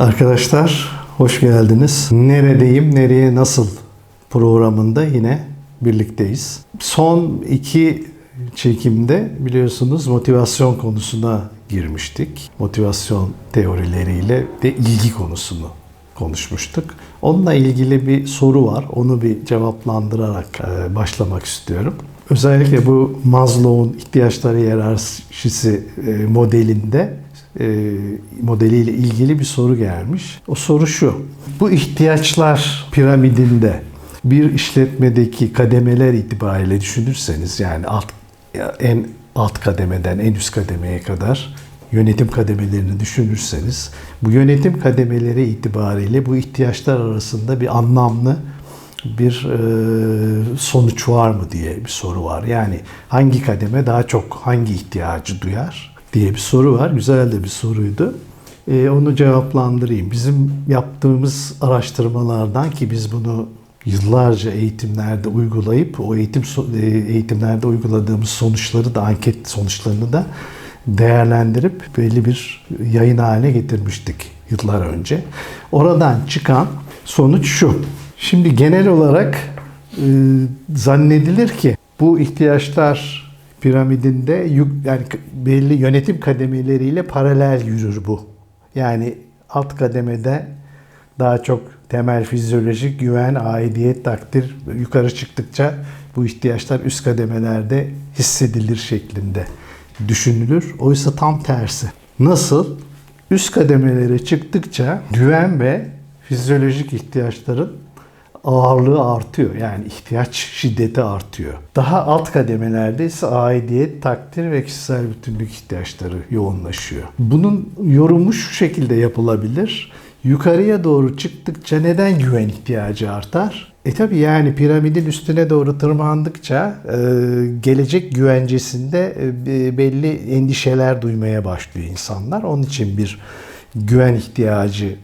Arkadaşlar hoş geldiniz. Neredeyim, nereye, nasıl programında yine birlikteyiz. Son iki çekimde biliyorsunuz motivasyon konusuna girmiştik. Motivasyon teorileriyle de ilgi konusunu konuşmuştuk. Onunla ilgili bir soru var. Onu bir cevaplandırarak e, başlamak istiyorum. Özellikle bu Maslow'un ihtiyaçları hiyerarşisi e, modelinde modeliyle ilgili bir soru gelmiş. O soru şu. Bu ihtiyaçlar piramidinde bir işletmedeki kademeler itibariyle düşünürseniz yani alt en alt kademeden en üst kademeye kadar yönetim kademelerini düşünürseniz bu yönetim kademeleri itibariyle bu ihtiyaçlar arasında bir anlamlı bir e, sonuç var mı diye bir soru var. Yani hangi kademe daha çok hangi ihtiyacı duyar diye bir soru var. Güzel de bir soruydu. E, onu cevaplandırayım. Bizim yaptığımız araştırmalardan ki biz bunu yıllarca eğitimlerde uygulayıp o eğitim e, eğitimlerde uyguladığımız sonuçları da anket sonuçlarını da değerlendirip belli bir yayın haline getirmiştik yıllar önce. Oradan çıkan sonuç şu. Şimdi genel olarak e, zannedilir ki bu ihtiyaçlar piramidinde yük, yani belli yönetim kademeleriyle paralel yürür bu. Yani alt kademede daha çok temel fizyolojik güven, aidiyet, takdir yukarı çıktıkça bu ihtiyaçlar üst kademelerde hissedilir şeklinde düşünülür. Oysa tam tersi. Nasıl? Üst kademelere çıktıkça güven ve fizyolojik ihtiyaçların ağırlığı artıyor. Yani ihtiyaç şiddeti artıyor. Daha alt kademelerde ise aidiyet, takdir ve kişisel bütünlük ihtiyaçları yoğunlaşıyor. Bunun yorumu şu şekilde yapılabilir. Yukarıya doğru çıktıkça neden güven ihtiyacı artar? E tabi yani piramidin üstüne doğru tırmandıkça e, gelecek güvencesinde e, belli endişeler duymaya başlıyor insanlar. Onun için bir güven ihtiyacı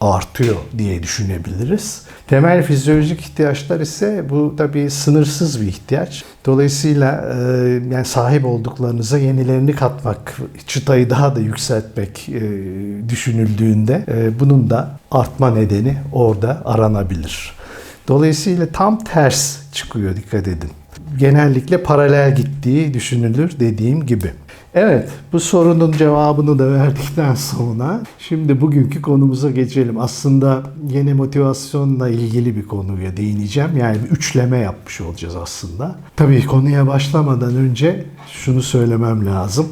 artıyor diye düşünebiliriz. Temel fizyolojik ihtiyaçlar ise bu tabii sınırsız bir ihtiyaç. Dolayısıyla e, yani sahip olduklarınıza yenilerini katmak, çıtayı daha da yükseltmek e, düşünüldüğünde e, bunun da artma nedeni orada aranabilir. Dolayısıyla tam ters çıkıyor dikkat edin. Genellikle paralel gittiği düşünülür dediğim gibi. Evet, bu sorunun cevabını da verdikten sonra şimdi bugünkü konumuza geçelim. Aslında yeni motivasyonla ilgili bir konuya değineceğim. Yani bir üçleme yapmış olacağız aslında. Tabii konuya başlamadan önce şunu söylemem lazım.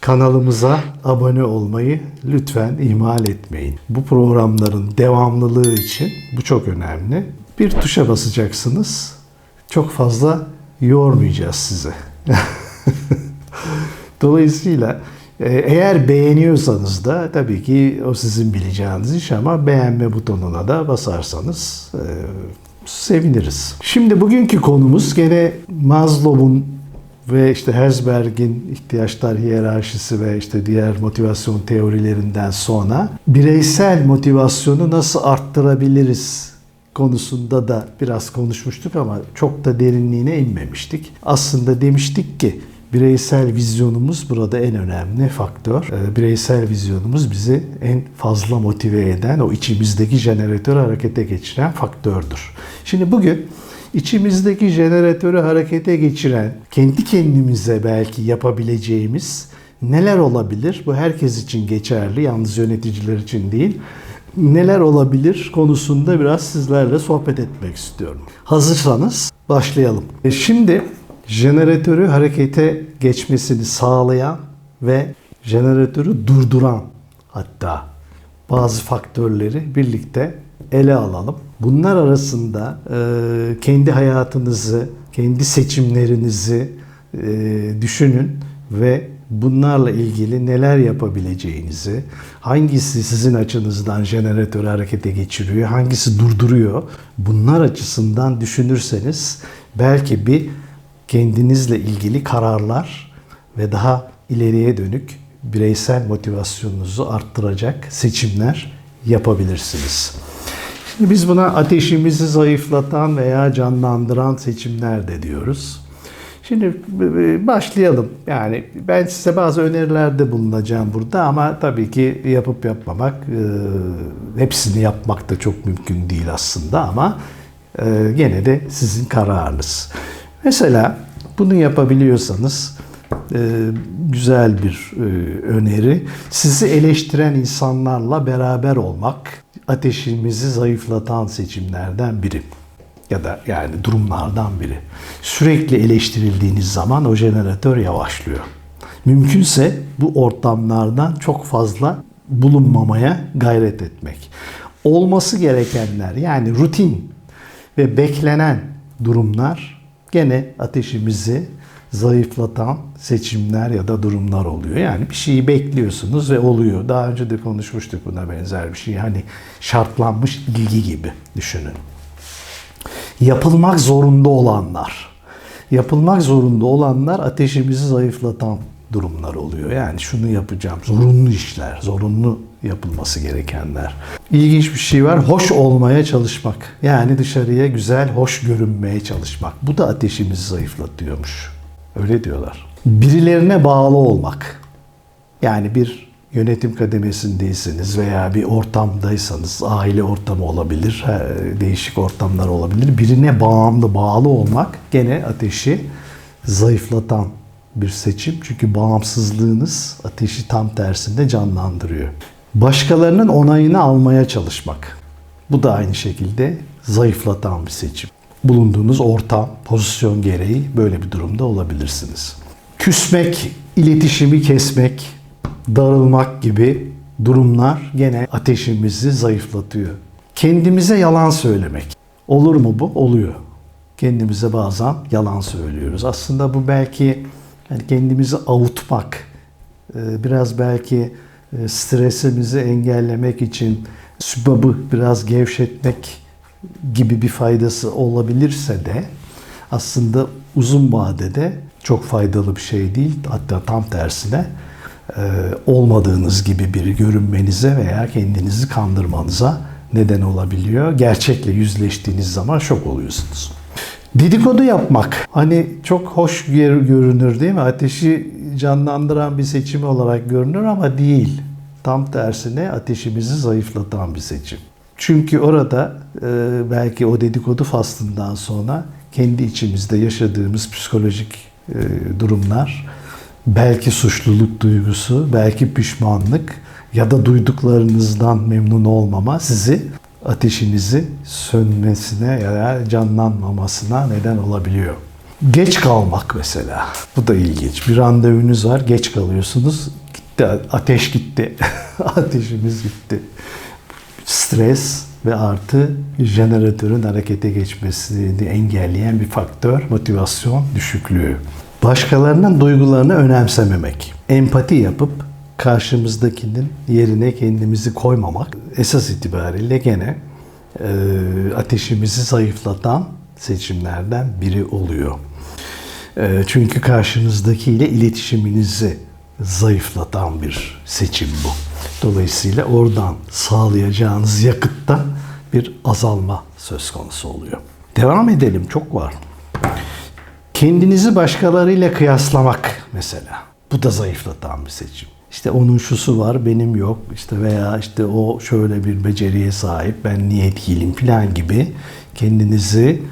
Kanalımıza abone olmayı lütfen ihmal etmeyin. Bu programların devamlılığı için bu çok önemli. Bir tuşa basacaksınız. Çok fazla yormayacağız sizi. Dolayısıyla e, eğer beğeniyorsanız da tabii ki o sizin bileceğiniz iş ama beğenme butonuna da basarsanız e, seviniriz. Şimdi bugünkü konumuz gene Maslow'un ve işte Herzberg'in ihtiyaçlar hiyerarşisi ve işte diğer motivasyon teorilerinden sonra bireysel motivasyonu nasıl arttırabiliriz konusunda da biraz konuşmuştuk ama çok da derinliğine inmemiştik. Aslında demiştik ki Bireysel vizyonumuz burada en önemli faktör. Ee, bireysel vizyonumuz bizi en fazla motive eden, o içimizdeki jeneratörü harekete geçiren faktördür. Şimdi bugün içimizdeki jeneratörü harekete geçiren, kendi kendimize belki yapabileceğimiz neler olabilir? Bu herkes için geçerli, yalnız yöneticiler için değil. Neler olabilir konusunda biraz sizlerle sohbet etmek istiyorum. Hazırsanız başlayalım. E, şimdi jeneratörü harekete geçmesini sağlayan ve jeneratörü durduran hatta bazı faktörleri birlikte ele alalım. Bunlar arasında e, kendi hayatınızı, kendi seçimlerinizi e, düşünün ve bunlarla ilgili neler yapabileceğinizi, hangisi sizin açınızdan jeneratörü harekete geçiriyor, hangisi durduruyor, bunlar açısından düşünürseniz belki bir kendinizle ilgili kararlar ve daha ileriye dönük bireysel motivasyonunuzu arttıracak seçimler yapabilirsiniz. Şimdi biz buna ateşimizi zayıflatan veya canlandıran seçimler de diyoruz. Şimdi başlayalım. Yani ben size bazı önerilerde bulunacağım burada ama tabii ki yapıp yapmamak, e, hepsini yapmak da çok mümkün değil aslında ama e, gene de sizin kararınız. Mesela bunu yapabiliyorsanız e, güzel bir e, öneri. Sizi eleştiren insanlarla beraber olmak ateşimizi zayıflatan seçimlerden biri ya da yani durumlardan biri. Sürekli eleştirildiğiniz zaman o jeneratör yavaşlıyor. Mümkünse bu ortamlardan çok fazla bulunmamaya gayret etmek. Olması gerekenler yani rutin ve beklenen durumlar gene ateşimizi zayıflatan seçimler ya da durumlar oluyor. Yani bir şeyi bekliyorsunuz ve oluyor. Daha önce de konuşmuştuk buna benzer bir şey. Hani şartlanmış ilgi gibi düşünün yapılmak zorunda olanlar. Yapılmak zorunda olanlar ateşimizi zayıflatan durumlar oluyor. Yani şunu yapacağım. Zorunlu işler, zorunlu yapılması gerekenler. İlginç bir şey var. Hoş olmaya çalışmak. Yani dışarıya güzel, hoş görünmeye çalışmak. Bu da ateşimizi zayıflatıyormuş. Öyle diyorlar. Birilerine bağlı olmak. Yani bir yönetim kademesindeyseniz veya bir ortamdaysanız, aile ortamı olabilir, değişik ortamlar olabilir. Birine bağımlı, bağlı olmak gene ateşi zayıflatan bir seçim. Çünkü bağımsızlığınız ateşi tam tersinde canlandırıyor. Başkalarının onayını almaya çalışmak. Bu da aynı şekilde zayıflatan bir seçim. Bulunduğunuz ortam, pozisyon gereği böyle bir durumda olabilirsiniz. Küsmek, iletişimi kesmek, darılmak gibi durumlar gene ateşimizi zayıflatıyor. Kendimize yalan söylemek. Olur mu bu? Oluyor. Kendimize bazen yalan söylüyoruz. Aslında bu belki yani kendimizi avutmak, e, biraz belki stresimizi engellemek için sübabı biraz gevşetmek gibi bir faydası olabilirse de aslında uzun vadede çok faydalı bir şey değil. Hatta tam tersine e, olmadığınız gibi biri görünmenize veya kendinizi kandırmanıza neden olabiliyor. Gerçekle yüzleştiğiniz zaman şok oluyorsunuz. Dedikodu yapmak. Hani çok hoş görünür değil mi? Ateşi canlandıran bir seçim olarak görünür ama değil. Tam tersine ateşimizi zayıflatan bir seçim. Çünkü orada e, belki o dedikodu faslından sonra kendi içimizde yaşadığımız psikolojik e, durumlar belki suçluluk duygusu, belki pişmanlık ya da duyduklarınızdan memnun olmama sizi ateşinizi sönmesine ya da canlanmamasına neden olabiliyor. Geç kalmak mesela. Bu da ilginç. Bir randevunuz var, geç kalıyorsunuz. Gitti, ateş gitti. Ateşimiz gitti. Stres ve artı jeneratörün harekete geçmesini engelleyen bir faktör motivasyon düşüklüğü. Başkalarının duygularını önemsememek. Empati yapıp karşımızdakinin yerine kendimizi koymamak esas itibariyle gene e, ateşimizi zayıflatan seçimlerden biri oluyor. E, çünkü karşınızdakiyle iletişiminizi zayıflatan bir seçim bu. Dolayısıyla oradan sağlayacağınız yakıtta bir azalma söz konusu oluyor. Devam edelim çok var. Kendinizi başkalarıyla kıyaslamak mesela. Bu da zayıflatan bir seçim. İşte onun şusu var, benim yok. İşte veya işte o şöyle bir beceriye sahip, ben niye değilim falan gibi kendinizi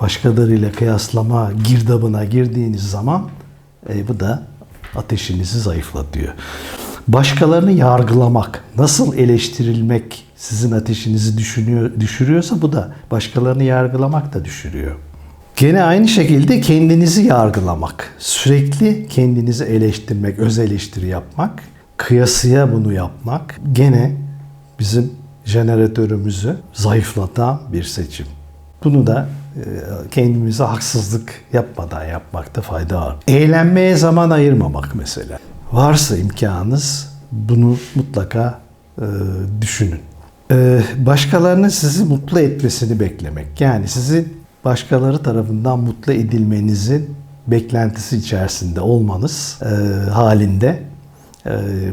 başkalarıyla kıyaslama girdabına girdiğiniz zaman e, bu da ateşinizi zayıflatıyor. Başkalarını yargılamak, nasıl eleştirilmek sizin ateşinizi düşünüyor, düşürüyorsa bu da başkalarını yargılamak da düşürüyor. Gene aynı şekilde kendinizi yargılamak, sürekli kendinizi eleştirmek, öz eleştiri yapmak, kıyasıya bunu yapmak gene bizim jeneratörümüzü zayıflatan bir seçim. Bunu da e, kendimize haksızlık yapmadan yapmakta fayda var. Eğlenmeye zaman ayırmamak mesela. Varsa imkanınız bunu mutlaka e, düşünün. E, başkalarının sizi mutlu etmesini beklemek. Yani sizi başkaları tarafından mutlu edilmenizin beklentisi içerisinde olmanız e, halinde e,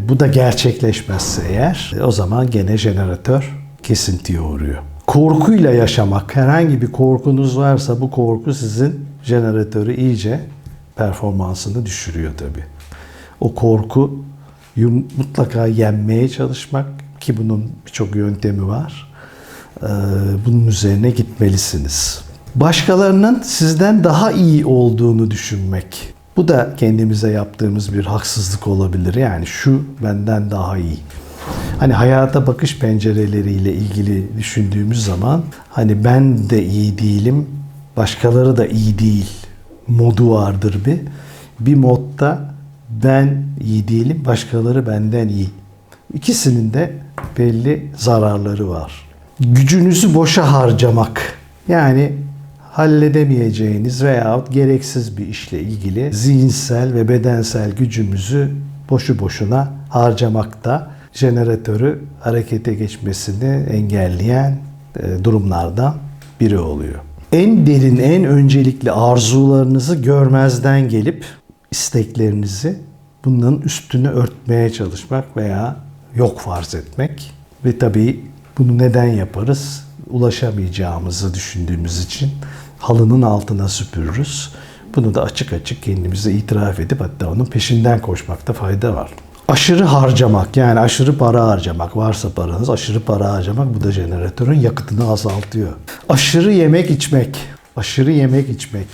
bu da gerçekleşmezse eğer o zaman gene jeneratör kesintiye uğruyor. Korkuyla yaşamak, herhangi bir korkunuz varsa bu korku sizin jeneratörü iyice performansını düşürüyor tabii. O korku mutlaka yenmeye çalışmak ki bunun birçok yöntemi var. Ee, bunun üzerine gitmelisiniz. Başkalarının sizden daha iyi olduğunu düşünmek. Bu da kendimize yaptığımız bir haksızlık olabilir. Yani şu benden daha iyi. Hani hayata bakış pencereleriyle ilgili düşündüğümüz zaman hani ben de iyi değilim, başkaları da iyi değil modu vardır bir. Bir modda ben iyi değilim, başkaları benden iyi. İkisinin de belli zararları var. Gücünüzü boşa harcamak. Yani halledemeyeceğiniz veyahut gereksiz bir işle ilgili zihinsel ve bedensel gücümüzü boşu boşuna harcamak da jeneratörü harekete geçmesini engelleyen e, durumlardan biri oluyor. En derin, en öncelikli arzularınızı görmezden gelip isteklerinizi bunların üstünü örtmeye çalışmak veya yok farz etmek ve tabii bunu neden yaparız? Ulaşamayacağımızı düşündüğümüz için halının altına süpürürüz. Bunu da açık açık kendimize itiraf edip hatta onun peşinden koşmakta fayda var. Aşırı harcamak yani aşırı para harcamak varsa paranız aşırı para harcamak bu da jeneratörün yakıtını azaltıyor. Aşırı yemek içmek, aşırı yemek içmek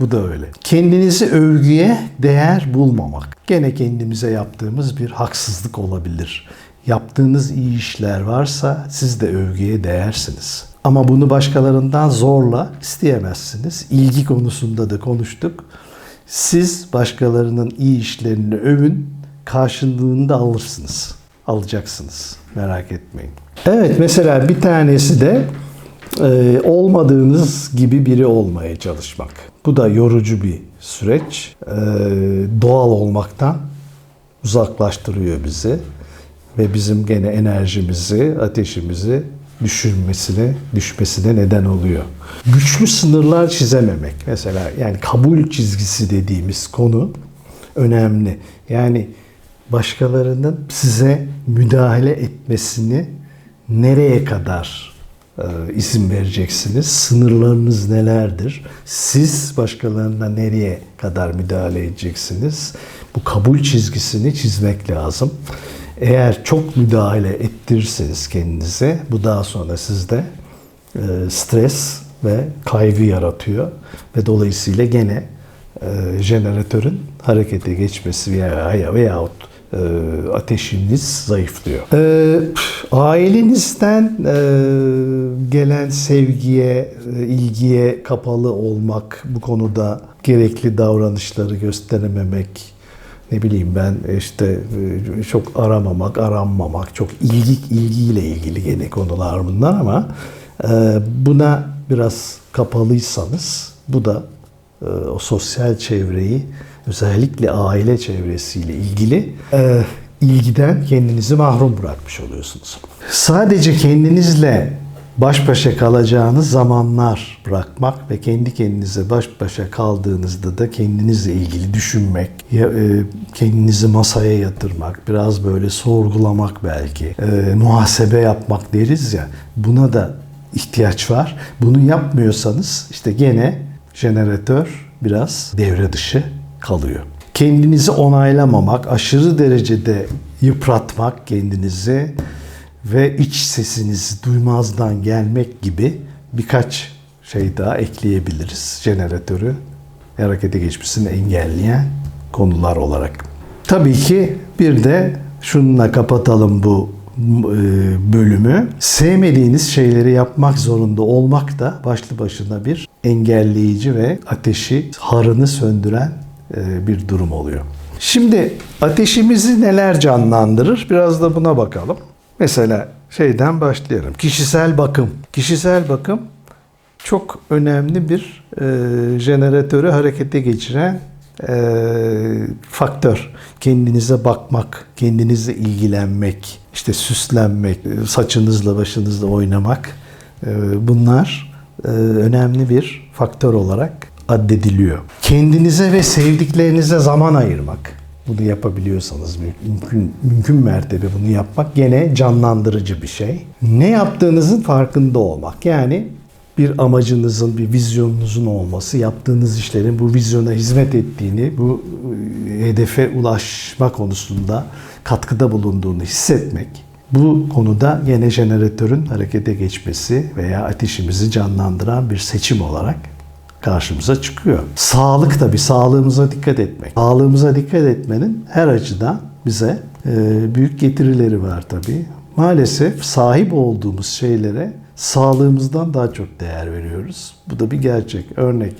bu da öyle. Kendinizi övgüye değer bulmamak. Gene kendimize yaptığımız bir haksızlık olabilir. Yaptığınız iyi işler varsa siz de övgüye değersiniz. Ama bunu başkalarından zorla isteyemezsiniz. İlgi konusunda da konuştuk. Siz başkalarının iyi işlerini övün, karşılığını alırsınız. Alacaksınız. Merak etmeyin. Evet mesela bir tanesi de e, olmadığınız gibi biri olmaya çalışmak. Bu da yorucu bir süreç. E, doğal olmaktan uzaklaştırıyor bizi ve bizim gene enerjimizi, ateşimizi düşürmesine, düşmesine neden oluyor. Güçlü sınırlar çizememek. Mesela yani kabul çizgisi dediğimiz konu önemli. Yani başkalarının size müdahale etmesini nereye kadar e, izin vereceksiniz? Sınırlarınız nelerdir? Siz başkalarına nereye kadar müdahale edeceksiniz? Bu kabul çizgisini çizmek lazım. Eğer çok müdahale ettirirseniz kendinize bu daha sonra sizde e, stres ve kaygı yaratıyor ve dolayısıyla gene e, jeneratörün harekete geçmesi veya veyahut e, ateşiniz zayıflıyor. E, ailenizden e, gelen sevgiye, e, ilgiye kapalı olmak, bu konuda gerekli davranışları gösterememek, ne bileyim ben işte e, çok aramamak, aranmamak, çok ilgi ilgiyle ilgili gene konular bunlar ama e, buna biraz kapalıysanız bu da e, o sosyal çevreyi özellikle aile çevresiyle ilgili ilgiden kendinizi mahrum bırakmış oluyorsunuz. Sadece kendinizle baş başa kalacağınız zamanlar bırakmak ve kendi kendinize baş başa kaldığınızda da kendinizle ilgili düşünmek, e, kendinizi masaya yatırmak, biraz böyle sorgulamak belki, e, muhasebe yapmak deriz ya, buna da ihtiyaç var. Bunu yapmıyorsanız işte gene jeneratör biraz devre dışı kalıyor. Kendinizi onaylamamak, aşırı derecede yıpratmak kendinizi ve iç sesinizi duymazdan gelmek gibi birkaç şey daha ekleyebiliriz jeneratörü harekete geçmesini engelleyen konular olarak. Tabii ki bir de şununla kapatalım bu e, bölümü. Sevmediğiniz şeyleri yapmak zorunda olmak da başlı başına bir engelleyici ve ateşi, harını söndüren e, bir durum oluyor. Şimdi ateşimizi neler canlandırır? Biraz da buna bakalım. Mesela şeyden başlayalım. Kişisel bakım. Kişisel bakım çok önemli bir e, jeneratörü harekete geçiren e, faktör. Kendinize bakmak, kendinize ilgilenmek, işte süslenmek, saçınızla başınızla oynamak e, bunlar e, önemli bir faktör olarak addediliyor. Kendinize ve sevdiklerinize zaman ayırmak. Bunu yapabiliyorsanız mümkün, mümkün mertebe bunu yapmak gene canlandırıcı bir şey. Ne yaptığınızın farkında olmak. Yani bir amacınızın, bir vizyonunuzun olması, yaptığınız işlerin bu vizyona hizmet ettiğini, bu e, hedefe ulaşma konusunda katkıda bulunduğunu hissetmek, bu konuda yine jeneratörün harekete geçmesi veya ateşimizi canlandıran bir seçim olarak karşımıza çıkıyor. Sağlık tabii sağlığımıza dikkat etmek. Sağlığımıza dikkat etmenin her açıdan bize e, büyük getirileri var tabii. Maalesef sahip olduğumuz şeylere sağlığımızdan daha çok değer veriyoruz. Bu da bir gerçek. Örnek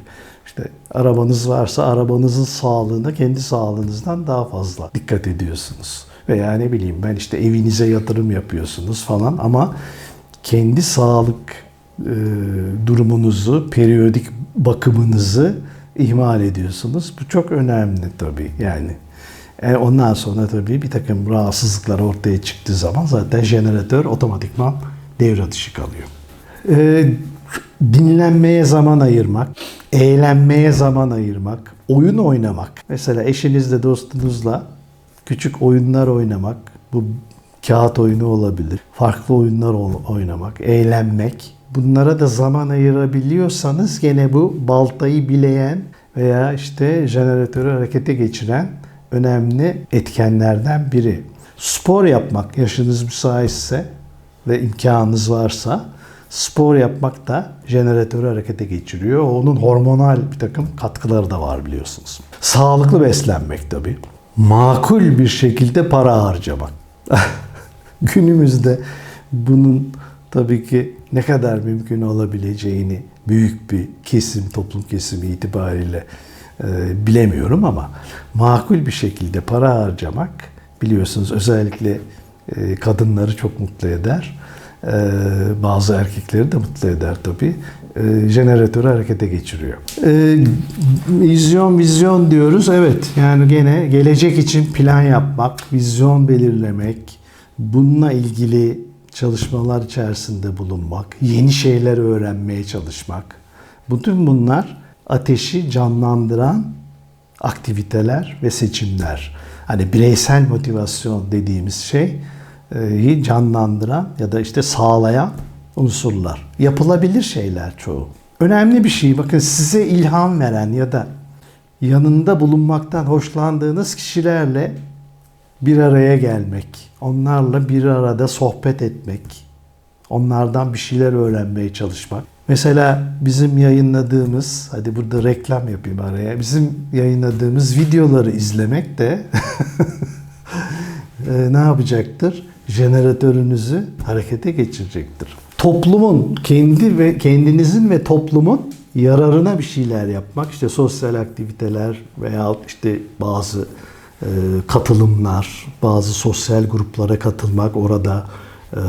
işte arabanız varsa arabanızın sağlığına kendi sağlığınızdan daha fazla dikkat ediyorsunuz. Veya ne bileyim ben işte evinize yatırım yapıyorsunuz falan ama kendi sağlık e, durumunuzu, periyodik bakımınızı ihmal ediyorsunuz. Bu çok önemli tabii yani. E, ondan sonra tabii bir takım rahatsızlıklar ortaya çıktığı zaman zaten jeneratör otomatikman devre dışı kalıyor. E, dinlenmeye zaman ayırmak, eğlenmeye zaman ayırmak, oyun oynamak. Mesela eşinizle, dostunuzla küçük oyunlar oynamak. Bu kağıt oyunu olabilir. Farklı oyunlar oynamak, eğlenmek. Bunlara da zaman ayırabiliyorsanız gene bu baltayı bileyen veya işte jeneratörü harekete geçiren önemli etkenlerden biri. Spor yapmak yaşınız müsaitse ve imkanınız varsa spor yapmak da jeneratörü harekete geçiriyor. Onun hormonal bir takım katkıları da var biliyorsunuz. Sağlıklı beslenmek tabii. Makul bir şekilde para harcamak. Günümüzde bunun tabii ki ne kadar mümkün olabileceğini büyük bir kesim, toplum kesimi itibariyle e, bilemiyorum ama makul bir şekilde para harcamak biliyorsunuz özellikle e, kadınları çok mutlu eder. E, bazı erkekleri de mutlu eder tabii. E, jeneratörü harekete geçiriyor. E, vizyon vizyon diyoruz. Evet yani gene gelecek için plan yapmak, vizyon belirlemek, bununla ilgili çalışmalar içerisinde bulunmak, yeni şeyler öğrenmeye çalışmak. Bütün bunlar ateşi canlandıran aktiviteler ve seçimler. Hani bireysel motivasyon dediğimiz şey canlandıran ya da işte sağlayan unsurlar. Yapılabilir şeyler çoğu. Önemli bir şey bakın size ilham veren ya da yanında bulunmaktan hoşlandığınız kişilerle bir araya gelmek, onlarla bir arada sohbet etmek, onlardan bir şeyler öğrenmeye çalışmak. Mesela bizim yayınladığımız, hadi burada reklam yapayım araya, bizim yayınladığımız videoları izlemek de ne yapacaktır? Jeneratörünüzü harekete geçirecektir. Toplumun, kendi ve kendinizin ve toplumun yararına bir şeyler yapmak, işte sosyal aktiviteler veya işte bazı e, katılımlar, bazı sosyal gruplara katılmak, orada e,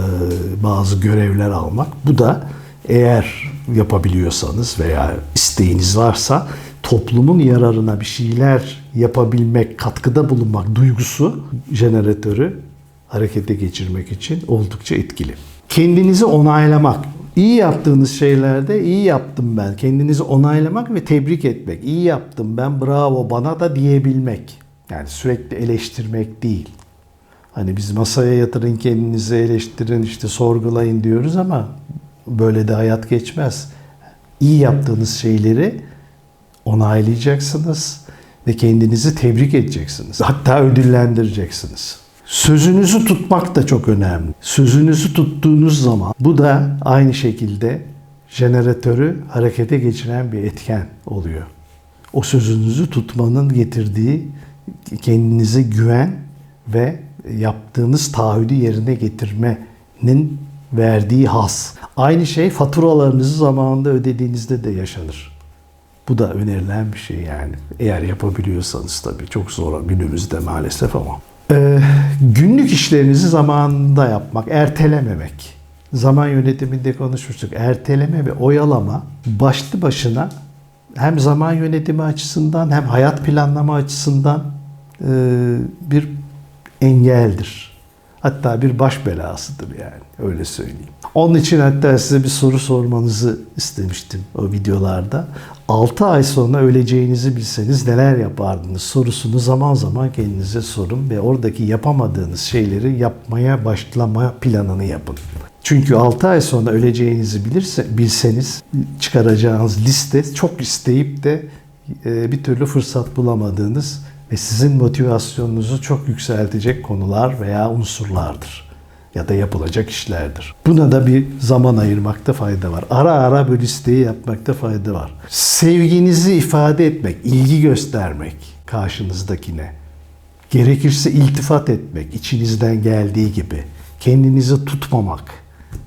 bazı görevler almak. Bu da eğer yapabiliyorsanız veya isteğiniz varsa toplumun yararına bir şeyler yapabilmek, katkıda bulunmak duygusu jeneratörü harekete geçirmek için oldukça etkili. Kendinizi onaylamak. İyi yaptığınız şeylerde iyi yaptım ben. Kendinizi onaylamak ve tebrik etmek. İyi yaptım ben bravo bana da diyebilmek. Yani sürekli eleştirmek değil. Hani biz masaya yatırın kendinizi eleştirin işte sorgulayın diyoruz ama böyle de hayat geçmez. İyi yaptığınız şeyleri onaylayacaksınız ve kendinizi tebrik edeceksiniz. Hatta ödüllendireceksiniz. Sözünüzü tutmak da çok önemli. Sözünüzü tuttuğunuz zaman bu da aynı şekilde jeneratörü harekete geçiren bir etken oluyor. O sözünüzü tutmanın getirdiği kendinize güven ve yaptığınız taahhüdü yerine getirmenin verdiği has. Aynı şey faturalarınızı zamanında ödediğinizde de yaşanır. Bu da önerilen bir şey yani. Eğer yapabiliyorsanız tabii çok zor günümüzde maalesef ama. Ee, günlük işlerinizi zamanında yapmak, ertelememek. Zaman yönetiminde konuşmuştuk. Erteleme ve oyalama başlı başına hem zaman yönetimi açısından hem hayat planlama açısından bir engeldir. Hatta bir baş belasıdır yani öyle söyleyeyim. Onun için hatta size bir soru sormanızı istemiştim o videolarda. 6 ay sonra öleceğinizi bilseniz neler yapardınız sorusunu zaman zaman kendinize sorun ve oradaki yapamadığınız şeyleri yapmaya başlama planını yapın. Çünkü 6 ay sonra öleceğinizi bilirse bilseniz çıkaracağınız liste çok isteyip de e, bir türlü fırsat bulamadığınız ve sizin motivasyonunuzu çok yükseltecek konular veya unsurlardır ya da yapılacak işlerdir. Buna da bir zaman ayırmakta fayda var. Ara ara bu listeyi yapmakta fayda var. Sevginizi ifade etmek, ilgi göstermek karşınızdakine. Gerekirse iltifat etmek, içinizden geldiği gibi. Kendinizi tutmamak.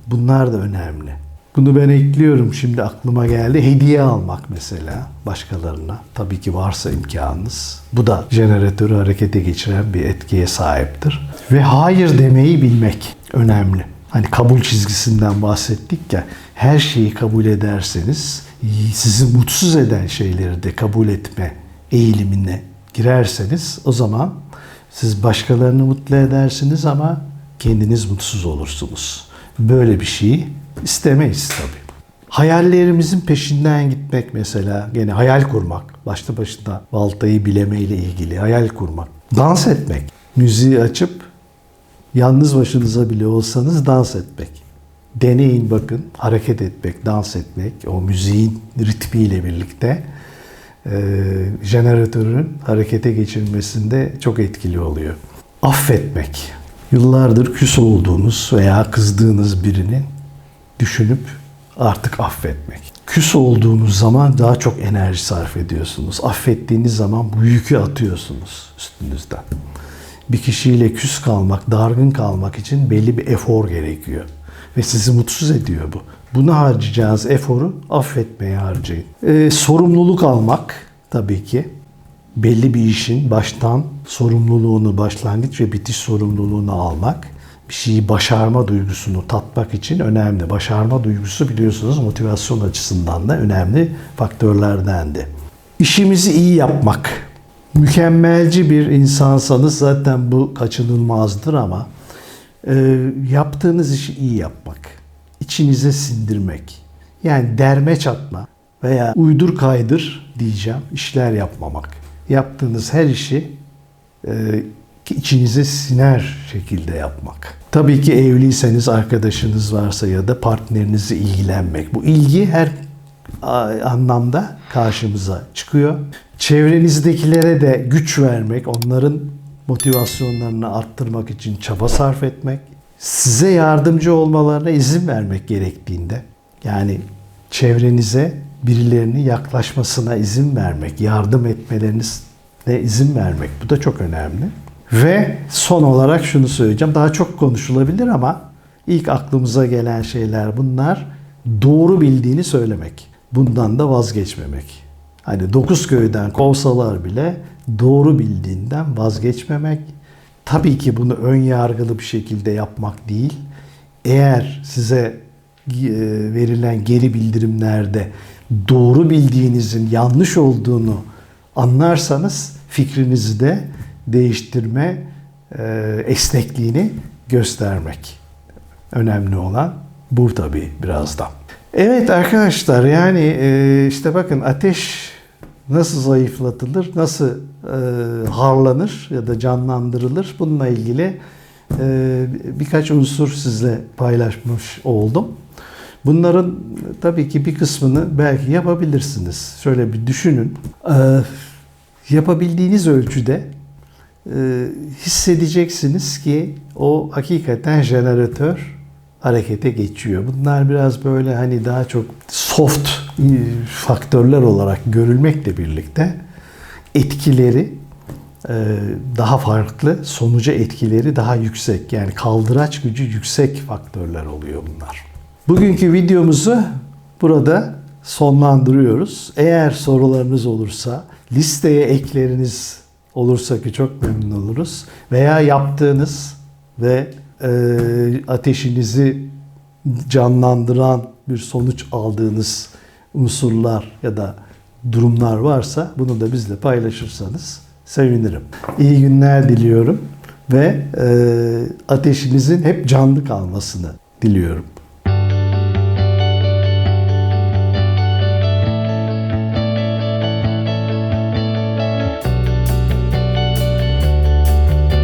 Bunlar da önemli. Bunu ben ekliyorum şimdi aklıma geldi. Hediye almak mesela başkalarına. Tabii ki varsa imkanınız. Bu da jeneratörü harekete geçiren bir etkiye sahiptir. Ve hayır demeyi bilmek önemli. Hani kabul çizgisinden bahsettik ya. Her şeyi kabul ederseniz sizi mutsuz eden şeyleri de kabul etme eğilimine girerseniz o zaman siz başkalarını mutlu edersiniz ama kendiniz mutsuz olursunuz. Böyle bir şeyi istemeyiz tabii. Hayallerimizin peşinden gitmek mesela, gene hayal kurmak, başta başına baltayı bilemeyle ilgili hayal kurmak. Dans etmek, müziği açıp yalnız başınıza bile olsanız dans etmek. Deneyin bakın, hareket etmek, dans etmek, o müziğin ritmiyle birlikte e, jeneratörün harekete geçirmesinde çok etkili oluyor. Affetmek. Yıllardır küs olduğunuz veya kızdığınız birinin düşünüp artık affetmek. Küs olduğunuz zaman daha çok enerji sarf ediyorsunuz. Affettiğiniz zaman bu yükü atıyorsunuz üstünüzden. Bir kişiyle küs kalmak, dargın kalmak için belli bir efor gerekiyor. Ve sizi mutsuz ediyor bu. Buna harcayacağınız eforu affetmeye harcayın. Ee, sorumluluk almak tabii ki belli bir işin baştan sorumluluğunu, başlangıç ve bitiş sorumluluğunu almak, bir şeyi başarma duygusunu tatmak için önemli. Başarma duygusu biliyorsunuz motivasyon açısından da önemli faktörlerdendi. İşimizi iyi yapmak. Mükemmelci bir insansanız zaten bu kaçınılmazdır ama e, yaptığınız işi iyi yapmak, içinize sindirmek, yani derme çatma veya uydur kaydır diyeceğim işler yapmamak. Yaptığınız her işi e, içinize siner şekilde yapmak. Tabii ki evliyseniz arkadaşınız varsa ya da partnerinizi ilgilenmek. Bu ilgi her anlamda karşımıza çıkıyor. Çevrenizdekilere de güç vermek, onların motivasyonlarını arttırmak için çaba sarf etmek, size yardımcı olmalarına izin vermek gerektiğinde, yani çevrenize birilerinin yaklaşmasına izin vermek, yardım etmelerine izin vermek. Bu da çok önemli. Ve son olarak şunu söyleyeceğim. Daha çok konuşulabilir ama ilk aklımıza gelen şeyler bunlar. Doğru bildiğini söylemek. Bundan da vazgeçmemek. Hani dokuz köyden kovsalar bile doğru bildiğinden vazgeçmemek. Tabii ki bunu ön yargılı bir şekilde yapmak değil. Eğer size verilen geri bildirimlerde doğru bildiğinizin yanlış olduğunu anlarsanız fikrinizi de değiştirme e, esnekliğini göstermek. Önemli olan bu tabii biraz da. Evet arkadaşlar yani e, işte bakın ateş nasıl zayıflatılır, nasıl e, harlanır ya da canlandırılır bununla ilgili e, birkaç unsur sizle paylaşmış oldum. Bunların tabii ki bir kısmını belki yapabilirsiniz. Şöyle bir düşünün. Ee, yapabildiğiniz ölçüde e, hissedeceksiniz ki o hakikaten jeneratör harekete geçiyor. Bunlar biraz böyle hani daha çok soft e, faktörler olarak görülmekle birlikte etkileri e, daha farklı, sonuca etkileri daha yüksek. Yani kaldıraç gücü yüksek faktörler oluyor bunlar. Bugünkü videomuzu burada sonlandırıyoruz. Eğer sorularınız olursa, listeye ekleriniz olursa ki çok memnun oluruz. Veya yaptığınız ve e, ateşinizi canlandıran bir sonuç aldığınız unsurlar ya da durumlar varsa bunu da bizle paylaşırsanız sevinirim. İyi günler diliyorum ve e, ateşinizin hep canlı kalmasını diliyorum.